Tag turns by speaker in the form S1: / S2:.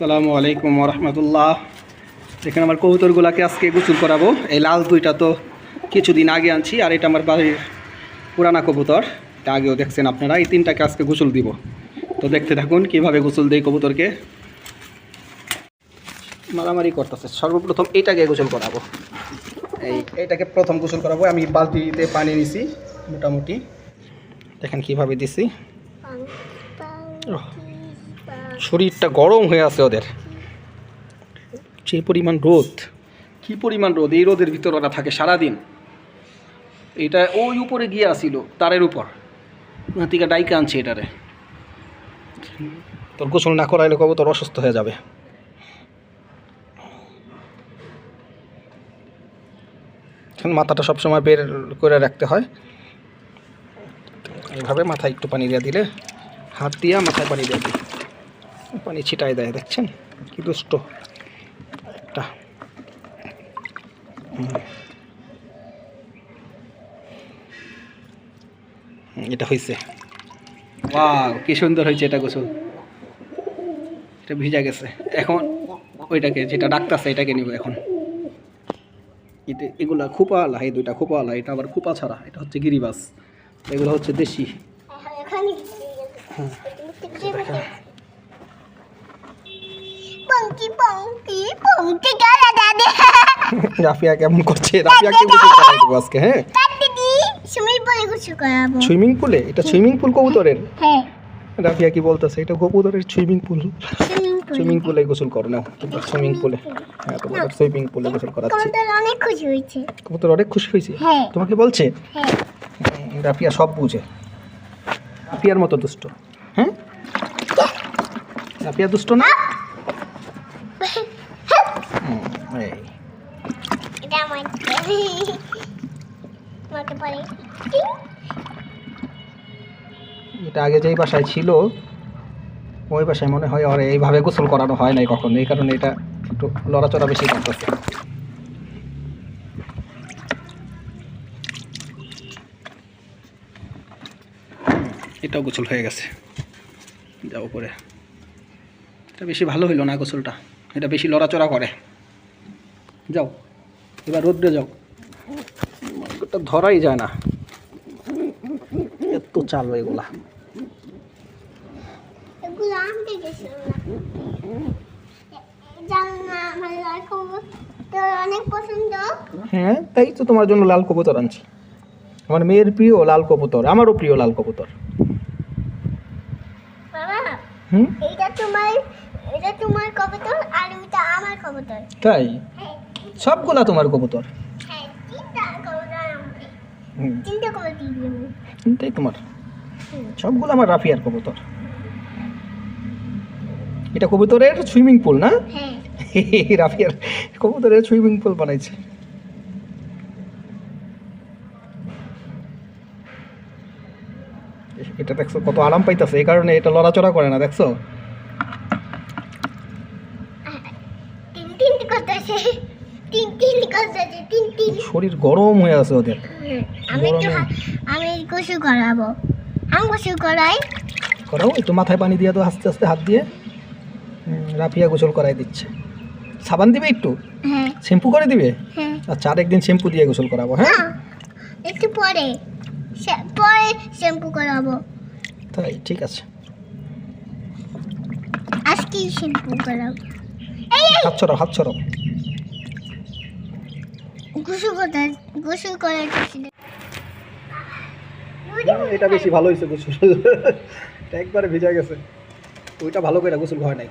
S1: আসসালামু আলাইকুম রহমতুল্লাহ এখানে আমার কবুতরগুলাকে আজকে গোসল করাবো। এই লাল দুইটা তো কিছুদিন আগে আনছি আর এটা আমার বাড়ির পুরানা কবুতর। এটা আগেও দেখছেন আপনারা এই তিনটাকে আজকে গোসল দিব। তো দেখতে থাকুন কীভাবে গোসল দেই কবুতরকে। মারামারি করতেছে। সর্বপ্রথম এইটাকে গোসল করাবো। এই এইটাকে প্রথম গোসল করাবো। আমি বালতিতে পানি নিছি মোটামুটি। দেখেন কীভাবে দিছি। শরীরটা গরম হয়ে আছে ওদের। যে পরিমাণ রোদ। কি পরিমাণ রোদ? এই রোদের ভিতর ওরা থাকে সারাদিন। এটা ওই উপরে গিয়ে আসিল তারের উপর। নাতিকা ডাইকে আনছে এটারে। তোর গোসল না করাইলে কব তোর অসুস্থ হয়ে যাবে। মাথাটা সবসময় বের করে রাখতে হয়। এইভাবে মাথায় একটু পানি দিয়ে দিলে হাত দিয়া মাথায় পানি দিয়ে দিই পানি ছিটাই দেয় দেখছেন? কি দুষ্ট। একটা। এটা হয়েছে ওয়াও কি সুন্দর হয়েছে এটা গোসল। এটা ভিজা গেছে। এখন ওইটাকে যেটা ডাকতেছে এটাকে নিব এখন। এটা এগুলা খোপাওয়ালা এই দুইটা খোপাওয়ালা এটা আবার খোপা ছাড়া এটা হচ্ছে গিরিবাস। এগুলো হচ্ছে দেশি।
S2: পঙ্কি পঙ্কি পঙ্কি গালা দাদে।
S1: রাফিয়া কেমন করছে? গোসল আজকে হ্যাঁ?
S2: দিদি কিছু করাবো।
S1: সুইমিং পুলে? এটা সুইমিং পুল কবুতরের?
S2: হ্যাঁ।
S1: রাফিয়া কি বলতেছে? এটা কবুতরের সুইমিং পুল।
S2: সুইমিং পুলে।
S1: গোসল করো তোমার সুইমিং পুলে। হ্যাঁ সুইমিং পুলে গোসল করাচ্ছি।
S2: কবুতর অনেক খুশি হয়েছে।
S1: কবুতর অনেক খুশি হয়েছে?
S2: হ্যাঁ।
S1: তোমাকে বলছে?
S2: হ্যাঁ।
S1: রাফিয়া সব বুঝে। রাফিয়ার মতো দুষ্ট। হ্যাঁ? রাফিয়া দুষ্ট না।
S2: এটা আমার
S1: এটা আগে যেই বাসায় ছিল ওই বাসায় মনে হয় আর এইভাবে গোসল করানো হয় নাই কখনো। এই কারণে এটা একটু লড়াচড়া বেশি করতেছে। এটাও গোসল হয়ে গেছে। যাও উপরে। এটা বেশি ভালো হইল না গোসলটা। এটা বেশি লড়াচড়া করে। যাও এবার রোদ্রে যাও। এটা ধরাই যায় না। এত চালো এগুলা।
S2: এগুলো আনতে গেছিলাম জানো না আমার লাল কবুতর অনেক পছন্দ।
S1: হ্যাঁ তাই তো তোমার জন্য লাল কবুতর আনছি। আমার মেয়ের প্রিয় লাল কবুতর আমারও প্রিয় লাল কবুতর।
S2: বাবা
S1: হুম?
S2: এটা তোমার এটা তোমার কবুতর আর আমার কবুতর।
S1: তাই?
S2: হ্যাঁ।
S1: সবগুলা তোমার কবুতর?
S2: হ্যাঁ তিনটা কবুতর তিনটা কবুতর দিয়ে
S1: তোমার? সবগুলো আমার রাফিয়ার কবুতর। এটা কবুতরের সুইমিং পুল না?
S2: হ্যাঁ।
S1: রাফিয়ার কবুতরের সুইমিং পুল বানাইছে। এটা দেখছ কত আরাম পাইতেছে। এই কারণে এটা লড়াচড়া করে না দেখছ
S2: তিন তিনটি করতেছে তিন তিন করতেছে তিন তিন।
S1: শরীর গরম হয়ে আছে ওদের।
S2: আমি একটু আমি গোসল করাবো। আমি গোসল করাই।
S1: করাও একটু মাথায় পানি দিয়ে তো আস্তে আস্তে হাত দিয়ে। রাফিয়া গোসল করাই দিচ্ছে। সাবান দিবে একটু?
S2: হ্যাঁ।
S1: শ্যাম্পু করে দিবে?
S2: হ্যাঁ।
S1: আচ্ছা আরেকদিন শ্যাম্পু দিয়ে গোসল করাবো হ্যাঁ?
S2: একটু পরে। পরে শ্যাম্পু করাবো।
S1: তাই ঠিক আছে।
S2: আজকে শ্যাম্পু করাবো।
S1: হাত ছড়াও হাত ছড়াও এটা বেশি ভালো হয়েছে গোসল। একবারে ভিজা গেছে। ওইটা ভালো করে গোসল হয় নাই।